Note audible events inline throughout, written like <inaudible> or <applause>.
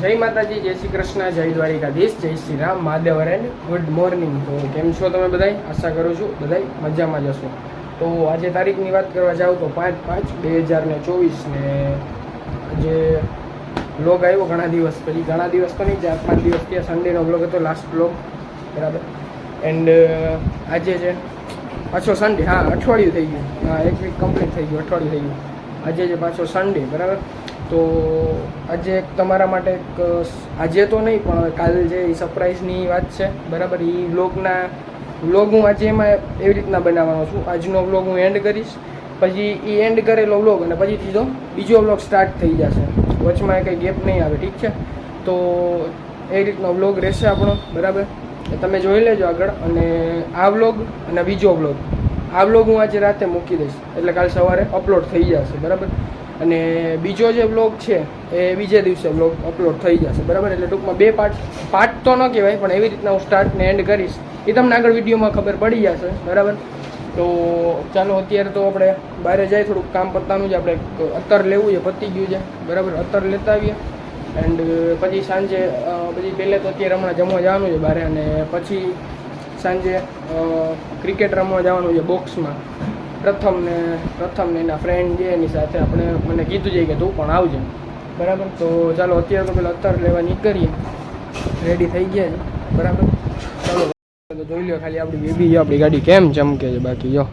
જય માતાજી, જય શ્રી કૃષ્ણ, જય દ્વારિકાધીશ, જય Shri Ram, Mahadev and good morning તો કેમ છો તમે બધાય? આશા કરું છું બધાય મજામાં જશો તો આજે તારીખની વાત કરવા જાઉં તો પાંચ પાંચ બે હજાર ને ચોવીસ ને આજે બ્લોગ આવ્યો ઘણા દિવસ પછી ઘણા દિવસ તો નહીં, ચાર પાંચ દિવસ ત્યાં સન્ડેનો બ્લોગ હતો લાસ્ટ બ્લોગ બરાબર. એન્ડ આજે છે, પાછો સન્ડે હા, અઠવાડિયું થઈ ગયું. હા, એક વીક કમ્પ્લીટ થઈ ગયું, અઠવાડિયું થઈ ગયું. આજે છે પાછો સન્ડે બરાબર? તો આજે એક તમારા માટે એક આજે તો નહીં, પણ કાલ જે સરપ્રાઈઝની વાત છે, બરાબર એ વ્લોગના વ્લોગ હું આજે એમાં એવી રીતના બનાવવાનો છું. આજનો વ્લોગ હું એન્ડ કરીશ, પછી એ એન્ડ કરેલો વ્લોગ અને પછીથી તો બીજો વ્લોગ સ્ટાર્ટ થઈ જશે. વચમાં કંઈ ગેપ નહીં આવે, ઠીક છે? તો એ રીતનો વ્લોગ રહેશે આપણો, બરાબર? તમે જોઈ લેજો આગળ અને આ વ્લોગ અને બીજો વ્લોગ આ વ્લોગ હું આજે રાતે મૂકી દઈશ, એટલે કાલ સવારે અપલોડ થઈ જશે, બરાબર? અને બીજો જે વ્લોગ છે, એ બીજે દિવસે વ્લોગ અપલોડ થઈ જશે. બરાબર? એટલે ટૂંકમાં બે પાર્ટ પાર્ટ તો ન કહેવાય, પણ એવી રીતના હું સ્ટાર્ટ ને એન્ડ કરીશ. એ તમને આગળ વિડીયોમાં ખબર પડી જશે. બરાબર? તો ચાલો, અત્યારે તો આપણે બહાર જાય થોડુંક કામ પતાનું છે. આપણે અત્તર લેવું છે, પતી ગયું છે. બરાબર? અત્તર લેતા આવીએ. એન્ડ પછી સાંજે પછી પહેલે તો અત્યારે હમણાં જમવા જવાનું છે બહાર અને પછી સાંજે ક્રિકેટ રમવા જવાનું છે બોક્સમાં પ્રથમ ને પ્રથમ ને એના ફ્રેન્ડ છે એની સાથે આપણે મને કીધું છે કે તું પણ આવજે. બરાબર? તો ચાલો અત્યારે તો પેલા અત્તર લેવા નીકળીએ. રેડી થઈ ગયા બરાબર? ચાલો, તો જોઈ લો ખાલી આપણી બેબી આપણી ગાડી કેમ ચમકે છે બાકી, જો.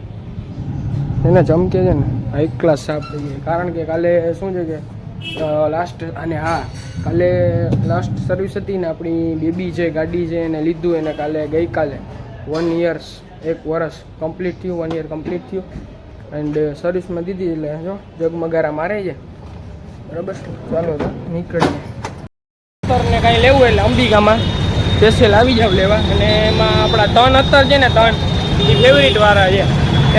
એને ચમકે છે ને હાઈ ક્લાસ સાફ થઈ ગઈ. કારણ કે કાલે શું છે કે લાસ્ટ અને હા, કાલે લાસ્ટ સર્વિસ હતી ને આપણી બેબી છે, ગાડી છે, એને લીધું એને કાલે ગઈકાલે વન યર્સ એક વર્ષ કમ્પ્લીટ થયું વન યર કમ્પ્લીટ થયું. એન્ડ સર્વિસમાં દીધી એટલે, જો જગમગારા મારે છે. બરાબર? ચાલો તો નીકળીએ. અત્તરને કાંઈ લેવું એટલે અંબિકામાં સ્પેશિયલ આવી જાવ લેવા. અને એમાં આપણા ત્રણ અત્તર છે ને ત્રણ એ ફેવરિટવાળા છે.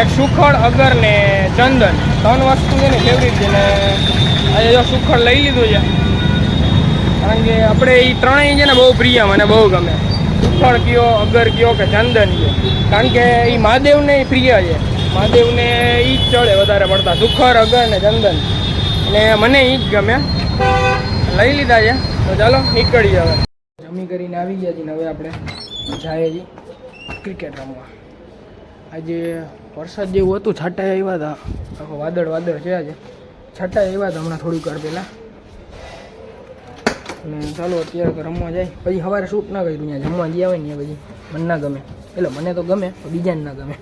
એક સુખડ, અગર ને ચંદન. ત્રણ વસ્તુ છે ને ફેવરિટ છે. ને, આજે જો સુખડ લઈ લીધું છે. કારણ કે આપણે એ ત્રણેય છે ને, બહુ પ્રિય, મને બહુ ગમે. સુખડ કયો, અગર કયો કે ચંદન કયો. કારણ કે એ મહાદેવને પ્રિય છે. મહાદેવને એ જ ચડે વધારે પડતા. સુખર, અગર ને ચંદન. અને મને એ જ ગમે. લઈ લીધા છે. તો ચાલો, નીકળી હવે. જમી કરીને આવી ગયા છીએ હવે આપણે જાય છીએ ક્રિકેટ રમવા. આજે વરસાદ જેવું હતું. છાંટા આવ્યા હતા. આખો વાદળ વાદળ છે આજે. છાંટા આવ્યા હતા હમણાં થોડીક વાર પહેલાં. અને ચાલો અત્યારે રમવા જાય. પછી સવારે શૂટ ના કર્યું ત્યાં. જમવા જઈ આવે ને પછી મને ના ગમે. એટલે મને તો ગમે, પણ બીજાને ના ગમે.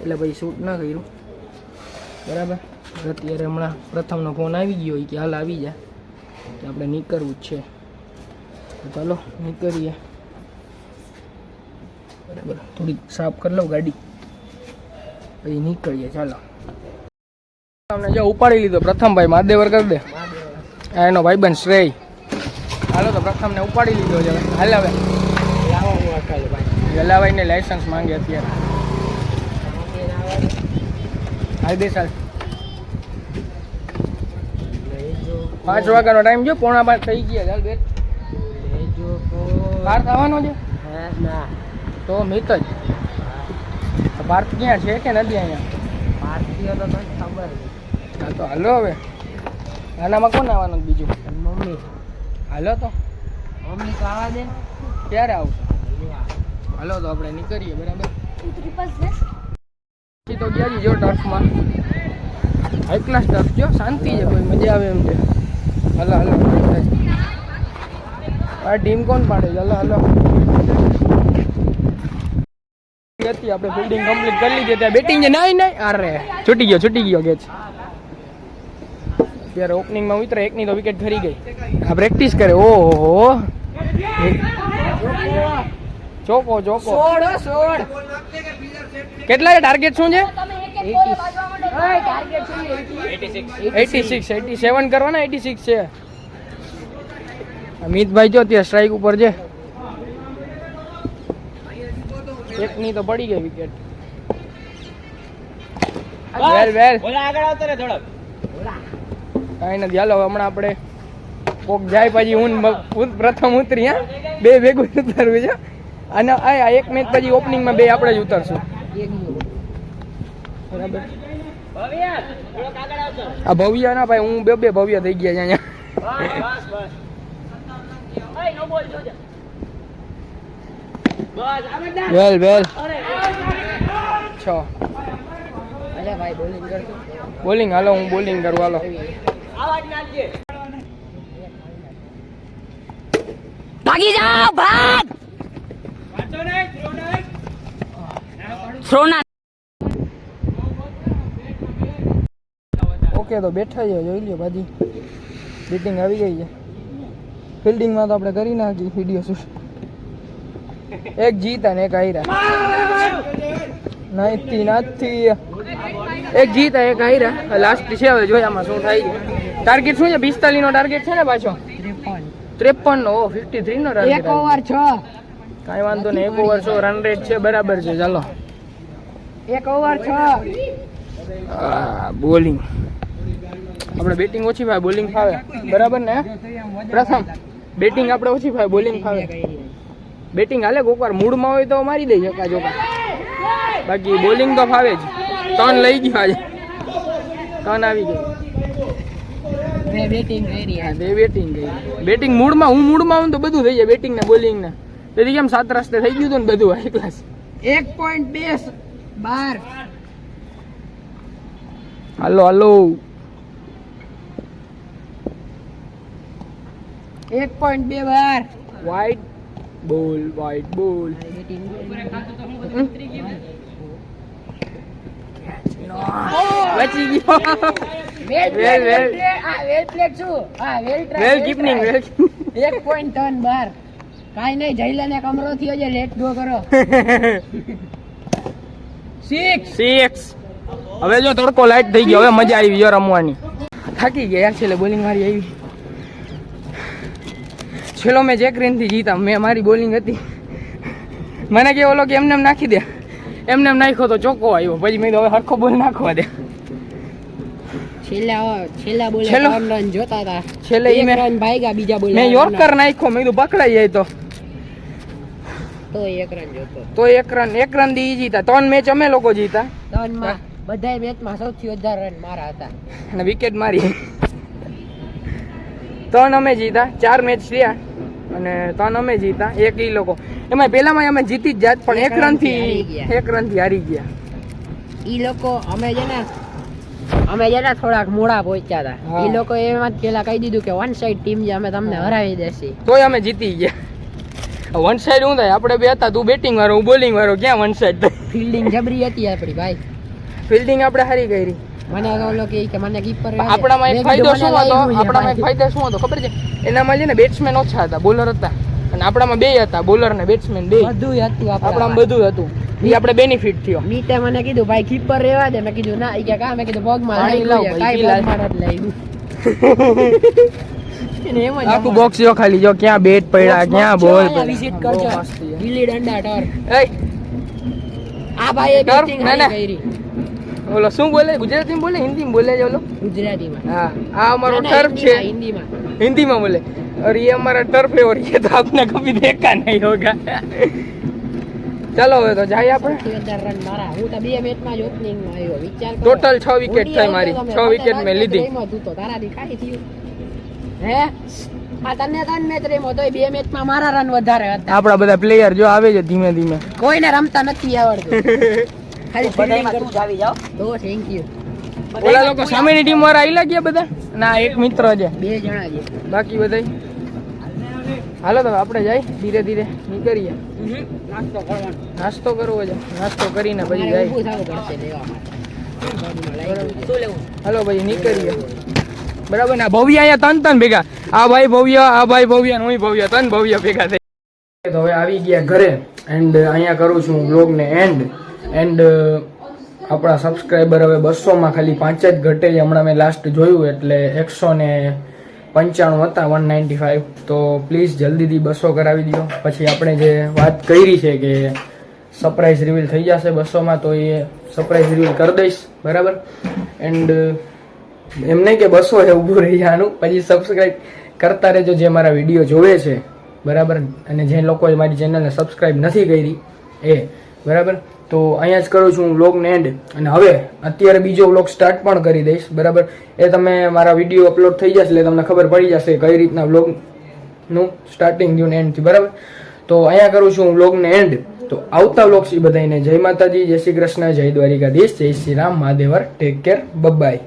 એટલે પછી શૂટ ના કર્યું. બરાબર? અત્યારે હમણાં પ્રથમનો ફોન આવી ગયો કે હાલ આવી જા કે આપણે નીકળવું જ છે. ચાલો, નીકળીએ. બરાબર? થોડીક સાફ કરી લઉં ગાડી. પછી નીકળીએ. ચાલો. તમને જો ઉપાડી લીધો. પ્રથમ ભાઈ મહાદેવર કરી દે. એનો ભાઈબંધ શ્રેય. હાલો તો પ્રથમને ઉપાડી લીધો છે હવે. હાલ હવે. ગલાભાઈને લાયસન્સ માંગે અત્યારે. હાલ બે સાલ પાંચ વાગ્યાનો ટાઈમ જો પોણા પાંચ થઈ ગયા. ચાલ બે પાર્થ આવવાનો છે? તો મિત જ. તો પાર્થ ક્યાં છે કે નથી અહીંયા? હા તો હાલો હવે. આનામાં કોણ આવવાનું બીજું? મમ્મી. હાલો તો. મમ્મી તો આવા દે. ક્યારે આવશે? હાલો તો આપણે નીકળીએ બરાબર? પછી તો ગયા જો ટર્ફમાં. હાઈ ક્લાસ ટર્ફ જો શાંતિ છે કોઈ મજા આવે એમ છે હલો હલો આ ટીમ કોણ પાડે? છે હલો હલો. હતી આપણે ફિલ્ડિંગ કમ્પ્લીટ કરી લીધી ત્યાં બેટિંગ છે. નહીં નહીં અરે છૂટી ગયો છૂટી ગયો કેચ અત્યારે ઓપનિંગમાં ઉતરે એકની તો વિકેટ ખરી ગઈ. આ પ્રેક્ટિસ કરે ઓહો. ચોકો ચોકો. કેટલા છે? ટાર્ગેટ શું છે? એટી સિક્સ એટી સેવન કરવાના એટી સિક્સ છે. અમિતભાઈ જો ત્યાં સ્ટ્રાઇક ઉપર છે. એકની તો પડી ગઈ વિકેટ વેલ વેલ આગળ આવતો રે થોડોક. કાંઈ નથી. હાલો હમણાં આપણે કોક જાય પછી હું પ્રથમ ઉતરી, હા? બે ભેગું ઉતરવું છે. અને આ એક મેચ પછી ઓપનિંગમાં બે આપણે જ ઉતરશું. બરાબર? આ ભવ્ય ના ભાઈ, હું બે બે ભવ્ય થઈ ગયા અહીંયા. વેલ વેલ. છ. બોલિંગ, હાલો, હું બોલિંગ કરું, હાલો. ભાગી જાઓ ભાગ થ્રોના ઓકે તો બેઠા છે જોઈ લ્યો બાજી બેટિંગ આવી ગઈ છે. ફિલ્ડિંગમાં તો આપણે કરી નાખી વીડિયો શૂટ એક જીતા ને એક હાર્યા નાઈથી નાથી એક જીતા એક હાર્યા લાસ્ટ છે હવે જોઈએ આમાં શું થાય છે. ટાર્ગેટ શું છે? પિસ્તાલીસ નો ટાર્ગેટ છે ને પાછો? ત્રેપન. નો ફિફ્ટી થ્રી નો એક ઓવર છ. કાંઈ વાંધો નહીં એક ઓવર છો રન રેટ છે બરાબર છે ચાલો. એક ઓવર છ. બોલિંગ આપણે બેટિંગ ઓછી ભાઈ બોલિંગ ફાવે. બરાબર ને? પ્રથમ બેટિંગ આપણે ઓછી ભાઈ બોલિંગ ફાવે. બેટિંગ હાલે કોક વાર મૂડમાં હોય તો મારી દઈ શકા જોકા બાકી બોલિંગ તો ફાવે જ. ટર્ન લઈ ગયો આજે ટર્ન આવી ગઈ બેટિંગ કરી હા, બે બેટિંગ બેટિંગ મૂડમાં હું મૂડમાં તો બધું થઈ જાય બેટિંગ ને બોલિંગ ને. તેથી કેમ સાત રસ્તે થઈ ગયું હતું ને બધું હાઈ ક્લાસ એક પોઈન્ટ બે બાર. હાલો હાલો. એક પોઈન્ટ બે બાર. વાઇટ બોલ વાઈટ બોલ બચી ગયો વેલ વેલ, વેલ. આ વેલ પ્લેટ છું હા વેલ વેલ કીપનિંગ વેલ એક પોઈન્ટ ત્રણ બાર. કાઈ નહીં જઈલાને કમરો થયો છે લેટ ગો કરો. સિક્સ સિક્સ હવે જો તડકો લાઈટ થઈ ગયો હવે મજા આવી જો રમવાની. થાકી ગયા યાર છેલ્લે બોલિંગ મારી આવી. છેલ્લો મેં એક રનથી જીતા મેં મારી બોલિંગ હતી. મને કે ઓલો કે એમને એમ નાખી દે. એમને એમ નાખ્યો તો ચોખ્ખો આવ્યો. પછી મેં હવે હરખો બોલ નાખવા દે. ત્રણ મેચ અમે લોકો જીતા. બધાય મેચમાં સૌથી વધારે રન મારા હતા. અને વિકેટ મારી. ત્રણ અમે જીતા ચાર મેચ થયા. અને ત્રણ અમે જીતા એક એ લોકો. એમાં પેલામાં અમે જીતી જ જાત પણ એક એક રન રનથી. એક રનથી હારી ગયા. એ લોકો અમે છે ને અમે છે થોડાક મોડા પહોંચ્યા હતા એ લોકો એમાં જ પેલા કહી દીધું કે વન સાઈડ ટીમ છે અમે તમને હરાવી દેસી તોય અમે જીતી ગયા. વન સાઈડ હું થાય? આપણે બે હતા તું બેટિંગ વાળો હું બોલિંગ વાળો. ક્યાં વન સાઈડ ફિલ્ડિંગ જબરી હતી આપણી ભાઈ. ફિલ્ડિંગ આપણે હારી કરી. મને ઓલો કે કે મને કીપર આપણામાં એક ફાયદો શું હતો? આપણામાં એક ફાયદો શું હતો? ખબર છે? એનામાં છે ને બેટ્સમેન ઓછા હતા બોલર હતા. અને આપણામાં બે હતા બોલર ને બેટ્સમેન બે. બધું હતું આપણામાં. બધું હતું. એ આપણે બેનિફિટ થયો. નીતે મને કીધું ભાઈ કીપર રહેવા દે. મેં કીધું ના. ઈ કે કા? મેં કીધું પગમાં માં છે, ભાઈ, કાંઈ લાવ. પગમાં નથી <laughs> જ આખું બોક્સ જો ખાલી જો ક્યાં બેટ પડ્યા ક્યાં બોલ વિઝિટ કરજો. ગીલી ડંડા ટર આ ભાઈ Turf? બેટિંગ. કરી. ઓલો શું બોલે ગુજરાતીમાં બોલે હિન્દીમાં બોલે છે ઓલો ગુજરાતીમાં હા આ અમારો ના, ના, ટર્ફ છે હિન્દીમાં, હિન્દીમાં हिंदी में बोले और ये हमारा टर्फ है और ये तो आपने कभी देखा नहीं होगा ચાલો હવે તો જાય આપણે સૌથી વધારે રન મારા હું તો બે મેચમાં જ ઓપનિંગમાં આવ્યો વિચાર કરો. Total છ wicket ઊંડી થઈ આવતો મારી. તમે. છ wicket મને મેં લાગ્યું લીધી. તો એમાં તું તો તારાથી કાંઈ થયું હે આ તને ત્રણ મેચ રમ્યો તોય બે મેચમાં મારા રન વધારે હતા આપણા બધા પ્લેયર જો આવે છે ધીમે ધીમે કોઈને રમતા નથી આવડતું <laughs> ખાલી fielding કરતા. તો થેન્ક યુ ઓલા લોકો સામેની ટીમ વાળા આઈલા ગયા બધા? ના એક મિત્ર છે. બે જણા છે બાકી બધા હાલો તો આપણે જાય ધીરે ધીરે નીકળીએ. નાસ્તો કરવો છે. નાસ્તો કરીને પછી જાય. હાલો ભાઈ નીકળીએ. બરાબર ને ભવ્ય અહીંયા તન તન ભેગા. આ ભાઈ ભવ્ય આ ભાઈ ભવ્ય હું ભવ્ય તન ભવ્ય ભેગા થઈ તો હવે આવી ગયા ઘરે. એન્ડ અહીંયા કરું છું બ્લોગ ને એન્ડ એન્ડ આપણા સબસ્ક્રાઈબર હવે બસોમાં ખાલી પાંચ જ ઘટે. હમણાં મેં લાસ્ટ જોયું એટલે એકસો ને પંચાણું હતા વન નાઇન્ટી ફાઇવ તો પ્લીઝ જલ્દીથી બસો કરાવી દો. પછી આપણે જે વાત કરી છે કે સરપ્રાઈઝ રિવીલ થઈ જશે બસોમાં, તો એ સરપ્રાઈઝ રિવીલ કરી દઈશ. બરાબર? એન્ડ એમ નહીં કે બસો છે ઊભું રહી જવાનું. પછી સબસ્ક્રાઈબ કરતા રહેજો જે મારા વીડિયો જોવે છે. બરાબર? અને જે લોકોએ મારી ચેનલને સબસ્ક્રાઈબ નથી કરી, એ. બરાબર? તો અહીંયા જ કરું છું વ્લોગને એન્ડ અને હવે, અત્યારે બીજો વ્લોગ સ્ટાર્ટ પણ કરી દઈશ, બરાબર? એ તમે મારા વીડિયો અપલોડ થઈ જશે, એટલે તમને ખબર પડી જશે કઈ રીતના વ્લોગનું સ્ટાર્ટિંગ થયું ને એન્ડ બરાબર? તો અહીંયા કરું છું વ્લોગને એન્ડ તો આવતા વ્લોગ્સ એ બધાને જય માતાજી, જય શ્રી કૃષ્ણ, જય દ્વારિકાધીશ, જય શ્રી રામ, મહાદેવર ટેક કેર બાય